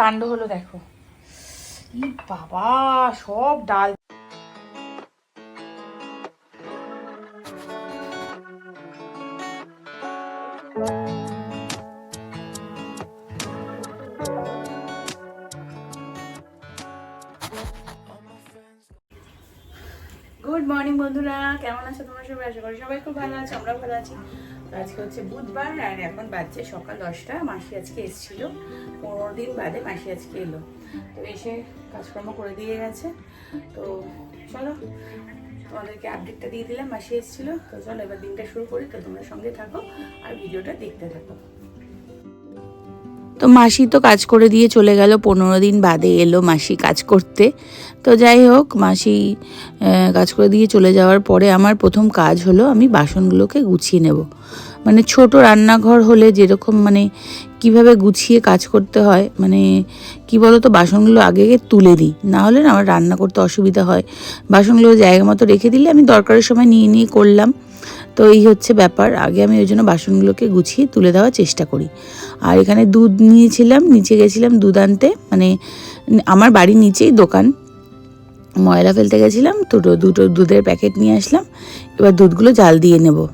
কাণ্ড হলো দেখো। বাবা, সব ডাল। গুড মর্নিং বন্ধুরা। কেমন আছো তোমরা সবাই? আশা করি সবাই খুব ভালো আছে আমরা ভালো আছি। আজকে হচ্ছে বুধবার, আর এখন বাজছে সকাল দশটা। মাসি আজকে এসেছিল। পনেরো দিন বাদে মাসি আজকে এলো। তো এসে কাজকর্ম করে দিয়ে গেছে। তো চলো, তোমাদেরকে আপডেটটা দিয়ে দিলাম। মাসি এসেছিল। তো চলো, এবার দিনটা শুরু করি। তো তোমরা সঙ্গে থাকো আর ভিডিওটা দেখতে থাকো। তো মাসি তো কাজ করে দিয়ে চলে গেল। পনেরো দিন বাদে এলো মাসি কাজ করতে। তো যাই হোক, মাসি কাজ করে দিয়ে চলে যাওয়ার পরে আমার প্রথম কাজ হলো আমি বাসনগুলোকে গুছিয়ে নেব। মানে ছোট রান্নাঘর হলে যেরকম মানে কীভাবে গুছিয়ে কাজ করতে হয় মানে কি বলো তো বাসনগুলো আগে আগে তুলে দিই। না হলে না আমার রান্না করতে অসুবিধা হয়। বাসনগুলো জায়গা মতো রেখে দিলে আমি দরকারের সময় নিয়ে নিয়ে করলাম। তো এই হচ্ছে ব্যাপার। আগে আমি ওই জন্য বাসনগুলোকে গুছিয়ে তুলে দেওয়ার চেষ্টা করি। আর এখানে দুধ নিয়েছিলাম, নিচে গেছিলাম দুধ আনতে। মানে আমার বাড়ির নিচেই দোকান। ময়লা ফেলতে গেছিলাম, দুটো দুটো দুধের প্যাকেট নিয়ে আসলাম। এবার দুধগুলো জাল দিয়ে নেব।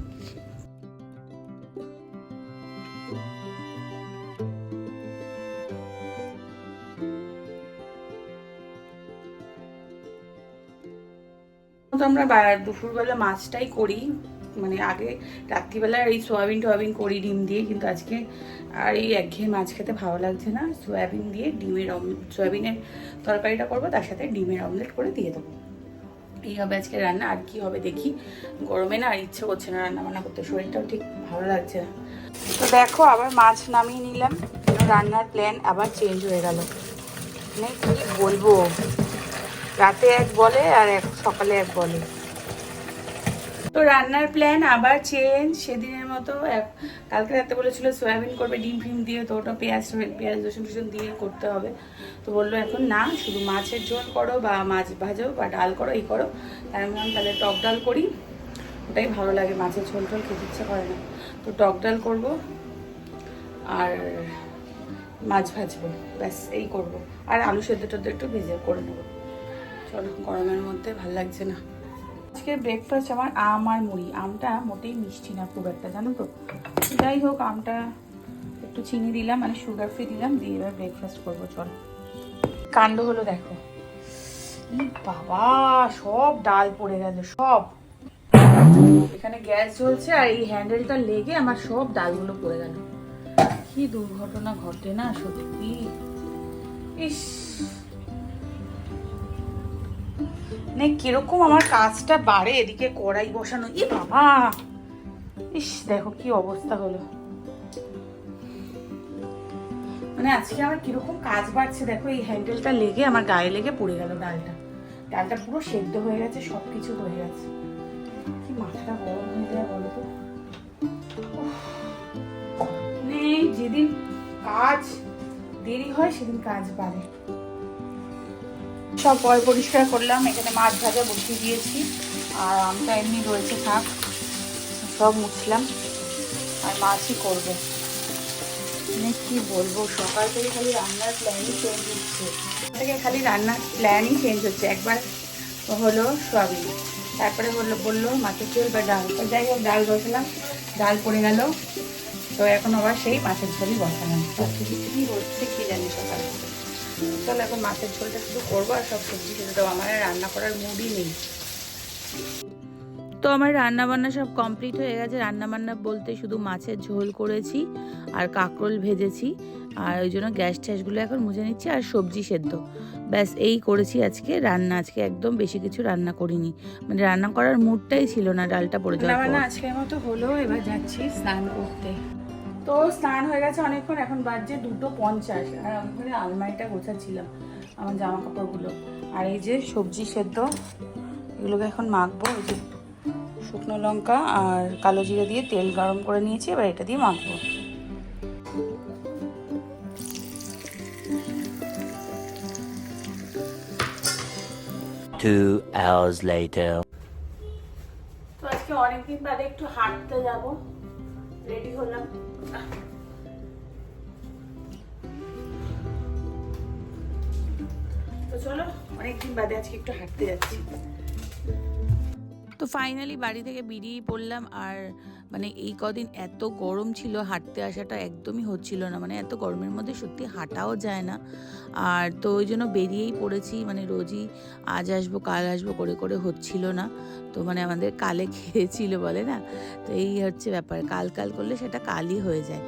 আমরা দুপুরবেলা মাছটাই করি। মানে আগে রাত্রিবেলা এই সোয়াবিন টোয়াবিন করি ডিম দিয়ে, কিন্তু আজকে আর এই একঘেয়ে মাছ খেতে ভালো লাগছে না। সোয়াবিন দিয়ে ডিমের অমলেট, সোয়াবিনের তরকারিটা করব, তার সাথে ডিমের অমলেট করে দিয়ে দেবো। এই হবে আজকে রান্না, আর কি হবে দেখি। গরমে না আর ইচ্ছে করছে না রান্না বান্না করতে, শরীরটাও ঠিক ভালো লাগছে না। তো দেখো, আবার মাছ নামিয়ে নিলাম। রান্নার প্ল্যান আবার চেঞ্জ হয়ে গেল। মানে কি বলব? রাতে এক বলে আর এক সকালে এক বলে। তো রান্নার প্ল্যান আবার চেঞ্জ সেদিনের মতো কালকে রাতে বলেছিল সয়াবিন করবে, ডিম ফিম দিয়ে, তো ওটা পেঁয়াজ পেঁয়াজ রসুন টসুন দিয়ে করতে হবে। তো বলল এখন না, শুধু মাছের ঝোল করো বা মাছ ভাজো বা ডাল করো, এই করো। তাই আমি তাহলে টক ডাল করি। ওটাই ভালো লাগে, মাছের ঝোল টোল খেতে ইচ্ছে করে না। তো টক ডাল করব আর মাছ ভাজবো, ব্যাস এই করব। আর আলু সেদ্ধ টেদ্ধ একটু ভেজে করে নেব। চলো গরমের মধ্যে ভালো লাগছে না। আজকে ব্রেকফাস্ট আমার আম আর মুড়ি। আমটা মোটেই মিষ্টি না, খুব একটা, জানো তো? যাই হোক, আমটা একটু চিনি দিলাম মানে সুগার ফ্রি দিলাম, দিয়ে এবার ব্রেকফাস্ট করব, চলো। কাণ্ড হলো দেখো। বাবা, সব ডাল পড়ে গেল, সব। এখানে গ্যাস জ্বলছে আর এই হ্যান্ডেলটা লেগে আমার সব ডালগুলো পড়ে গেল। কি দুর্ঘটনা ঘটে না, সত্যি। ইস। মানে কীরকম আমার কাজটা বাড়ে, এদিকে কড়াই বসানো। ই বাবা! ইস, দেখো কি অবস্থা হলো। মানে আজকে আমার কীরকম কাজ বাড়ছে, দেখো, এই হ্যান্ডেলটা লেগে, আমার গায়ে লেগে পড়ে গেল ডালটা। ডালটা পুরো সেদ্ধ হয়ে গেছে সব কিছু হয়ে গেছে। কি মাথাটা গরম হয়ে যায় বলো তো? উফ। মানে যেদিন কাজ দেরি হয়, সেদিন কাজ বাড়ে। সব পয় পরিষ্কার করলাম, এখানে মাছ ভাজা বসিয়ে দিয়েছি, আর আমটা এমনি রয়েছে থাক, সব মুছলাম, আর মাছই করব। মানে কি বলব, সকাল থেকে খালি রান্নার প্ল্যানই চেঞ্জ হচ্ছে। থেকে খালি রান্নার প্ল্যানই চেঞ্জ হচ্ছে। একবার হলো সোয়াবিন, তারপরে হলো বলল মাছের ঝোল বা ডাল। তো যাই হোক, ডাল বসালাম, ডাল পড়ে গেল। তো এখন আবার সেই মাছের ঝোলই বসালাম। তো কি কি হচ্ছে কি চলো এখন মাছের ঝোলটা শুধু করব আর সব সবজি খেতে দেবো। আমার রান্না করার মুডই নেই। তো আমার রান্না বান্না সব কমপ্লিট হয়ে গেছে। রান্না বান্না বলতে শুধু মাছের ঝোল করেছি আর কাঁকরোল ভেজেছি। আর ওই জন্য গ্যাস ট্যাসগুলো এখন মুছে নিচ্ছি আর সবজি সেদ্ধ। ব্যাস এই করেছি আজকে। রান্না আজকে একদম বেশি কিছু রান্না করিনি। মানে রান্না করার মুডটাই ছিল না ডালটা পড়ে যাওয়ার আজকের মতো হলো। এবার যাচ্ছি স্নান করতে। তো স্নান হয়ে গেছে অনেকক্ষণ এখন বাজছে দুটো পঞ্চাশ। আর আমি করে আলমারিটা গোছাচ্ছিলাম আমার জামা কাপড়গুলো আর এই যে সবজি সেদ্ধ এগুলোকে এখন মাখবো এই যে শুকনো লঙ্কা আর কালো জিরে দিয়ে তেল গরম করে নিয়েছি এবার এটা দিয়ে মাখবো। Two hours later. তো আজকে অনেকদিন বাদে একটু হাঁটতে যাব। রেডি হলাম। তো চলো, অনেকদিন বাদে আজকে একটু হাঁটতে যাচ্ছি। তো ফাইনালি বাড়ি থেকে বেরিয়ে পড়লাম আর মানে এই কদিন এত গরম ছিল, হাঁটতে আসাটা একদমই হচ্ছিল না। মানে এত গরমের মধ্যে সত্যি হাঁটাও যায় না। আর তো ওই জন্য বেরিয়েই পড়েছি মানে রোজই আজ আসব, কাল আসব করে করে হচ্ছিল না। তো মানে আমাদের কালে খেয়েছিল বলে না? তো এই হচ্ছে ব্যাপার, কাল কাল করলে সেটা কালই হয়ে যায়।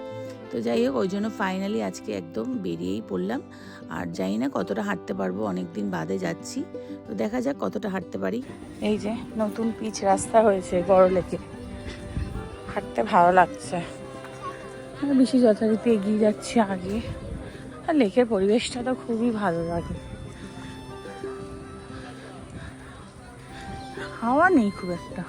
তো যাই হোক, ওই জন্য ফাইনালি আজকে একদম বেরিয়েই পড়লাম। আর জানি না কতটা হাঁটতে পারব অনেক দিন বাদে যাচ্ছি। তো দেখা যাক কতটা হাঁটতে পারি। এই যে নতুন পিচ রাস্তা হয়েছে বড় লেকে। হাঁটতে ভালো লাগছে। বেশি যথারীতি এগিয়ে যাচ্ছি আগে। আর লেকের পরিবেশটা তো খুবই ভালো লাগে। হাওয়া নেই খুব একটা।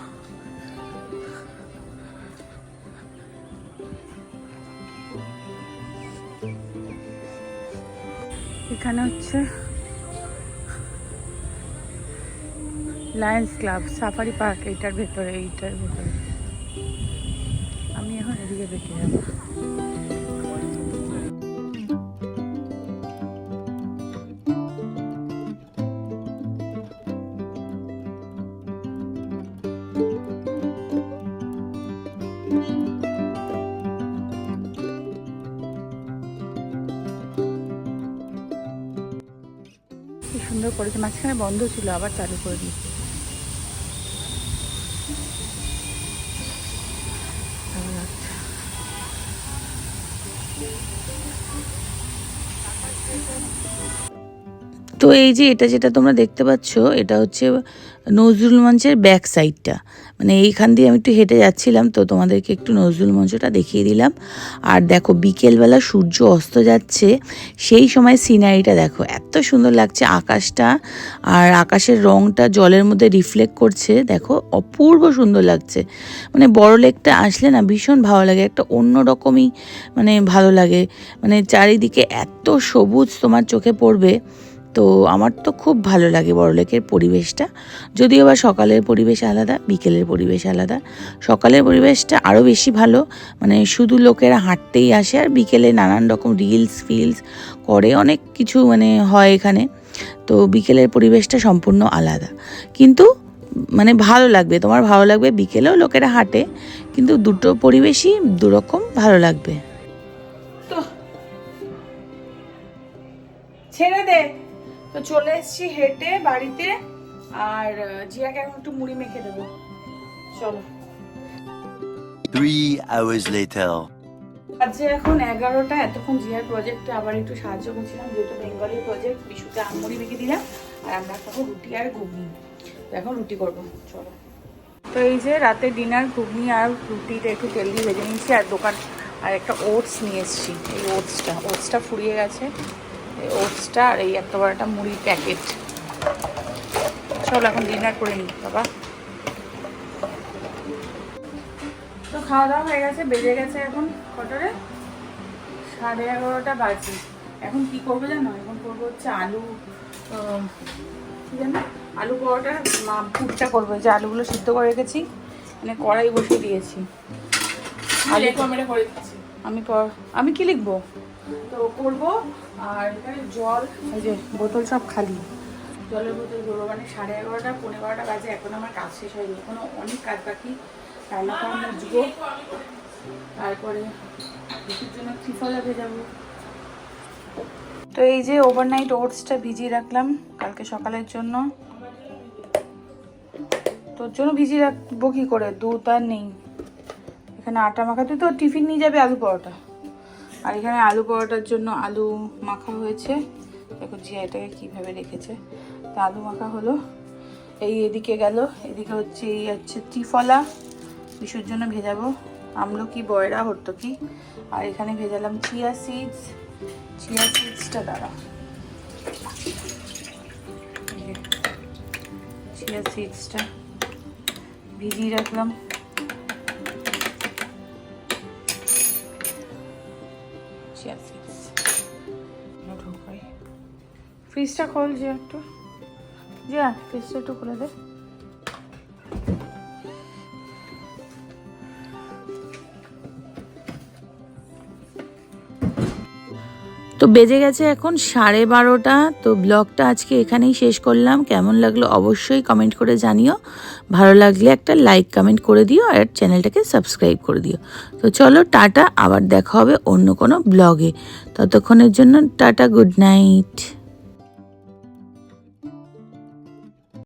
এখানে হচ্ছে লায়ন্স ক্লাব সাফারি পার্ক এইটার ভেতরে এইটার ভেতরে। আমি এখন এদিকে বেঁকে যাব। সুন্দর করেছে মাঝখানে বন্ধ ছিল আবার চালু করে দিয়েছে। তো এই যে এটা যেটা তোমরা দেখতে পাচ্ছ, এটা হচ্ছে নজরুল মঞ্চের ব্যাক সাইডটা মানে এইখান দিয়ে আমি একটু হেঁটে যাচ্ছিলাম, তো তোমাদেরকে একটু নজরুল মঞ্চটা দেখিয়ে দিলাম। আর দেখো, বিকেলবেলা সূর্য অস্ত যাচ্ছে, সেই সময় সিনারিটা দেখো, এত সুন্দর লাগছে আকাশটা। আর আকাশের রংটা জলের মধ্যে রিফ্লেক্ট করছে, দেখো, অপূর্ব সুন্দর লাগছে। মানে বড় লেকটা আসলে না ভীষণ ভালো লাগে, একটা অন্য রকমই মানে ভালো লাগে। মানে চারিদিকে এত সবুজ তোমার চোখে পড়বে। তো আমার তো খুব ভালো লাগে বড়লেকের পরিবেশটা। যদিও বা সকালের পরিবেশ আলাদা, বিকেলের পরিবেশ আলাদা। সকালের পরিবেশটা আরও বেশি ভালো মানে শুধু লোকেরা হাঁটতেই আসে আর বিকেলে নানান রকম রিলস ফিলস করে, অনেক কিছু মানে হয় এখানে। তো বিকেলের পরিবেশটা সম্পূর্ণ আলাদা। কিন্তু মানে ভালো লাগবে, তোমার ভালো লাগবে বিকেলেও লোকেরা হাঁটে, কিন্তু দুটো পরিবেশই দুরকম ভালো লাগবে। ছেড়ে দে। তো চলে এসেছি হেঁটে বাড়িতে আর জিয়াকে এখন একটু মুড়ি মেখে দেবো। চলো। Three hours later. আজকে এখন এগারোটা এতক্ষণ জিয়ার প্রজেক্টে আবার একটু সাহায্য করছিলাম যেহেতু বেঙ্গলি প্রজেক্ট বিশুতে আমুড়ি মেখে দিলাম আর আমরা খাব রুটি আর ঘুগনি। তো এখন রুটি করব চলো। তো এই যে রাতে ডিনার ঘুগনি আর রুটিটা একটু তেল দিয়ে ভেজে নিয়েছি আর দোকান আর একটা ওটস নিয়ে এসেছি। এই ওটসটা ওটসটা ফুরিয়ে গেছে। ওটসটা আর এই একটা বড় একটা মুড়ির প্যাকেট। চলো এখন ডিনার করে নিই বাবা। তো খাওয়া দাওয়া হয়ে গেছে বেজে গেছে এখন কটারে? সাড়ে এগারোটা বাজে। এখন কি করব জানো? এখন করব হচ্ছে আলু কি জানো? আলু পরোটা মা পুরটা করব। যে আলুগুলো সিদ্ধ করে রেখেছি মানে কড়াই বসিয়ে দিয়েছি। আমি আমি কি লিখব? তো করব। আর এখানে জল, এই যে বোতল সব খালি। জলের বোতল ধরবো মানে সাড়ে এগারোটা পনেরো বারোটা বাজে, এখন আমার কাজ শেষ হয়নি। এখনও অনেক কাজ বাকি। রান্নাটা মুছবো তারপরে রুটির জন্য ত্রিফলা ভেজাবো। তো এই যে ওভারনাইট ওটসটা ভিজিয়ে রাখলাম কালকে সকালের জন্য। তোর জন্য ভিজিয়ে রাখব কি করে? দুধ আর নেই। এখানে আটা মাখা তো টিফিন নিয়ে যাবে আলু পরোটা। আর এখানে আলু পরোটার জন্য আলু মাখা হয়েছে। দেখো জিয়া এটাকে কীভাবে রেখেছে। তা আলু মাখা হলো। এই এদিকে গেল। এদিকে হচ্ছে এই হচ্ছে ত্রিফলা। বিশুর জন্য ভেজাবো। আমলকি, বয়রা, হর্তকি। আর এখানে ভেজালাম চিয়া সিডস। চিয়া সিডসটা দ্বারা চিয়া সিডসটা ভিজিয়ে রাখলাম। চিয়া সিডস ঢোকাই। ফ্রিজটা খোল যে একটু। যে ফ্রিজটা একটু খুলে দে। বেজে গেছে এখন সাড়ে বারোটা, তো ব্লগটা আজকে এখানেই শেষ করলাম। কেমন লাগল অবশ্যই কমেন্ট করে জানিও। ভালো লাগলে একটা লাইক কমেন্ট করে দিও আর চ্যানেলটাকে সাবস্ক্রাইব করে দিও। তো চলো টাটা, আবার দেখা হবে অন্য কোনো ব্লগে। ততক্ষণের জন্য টাটা গুড নাইট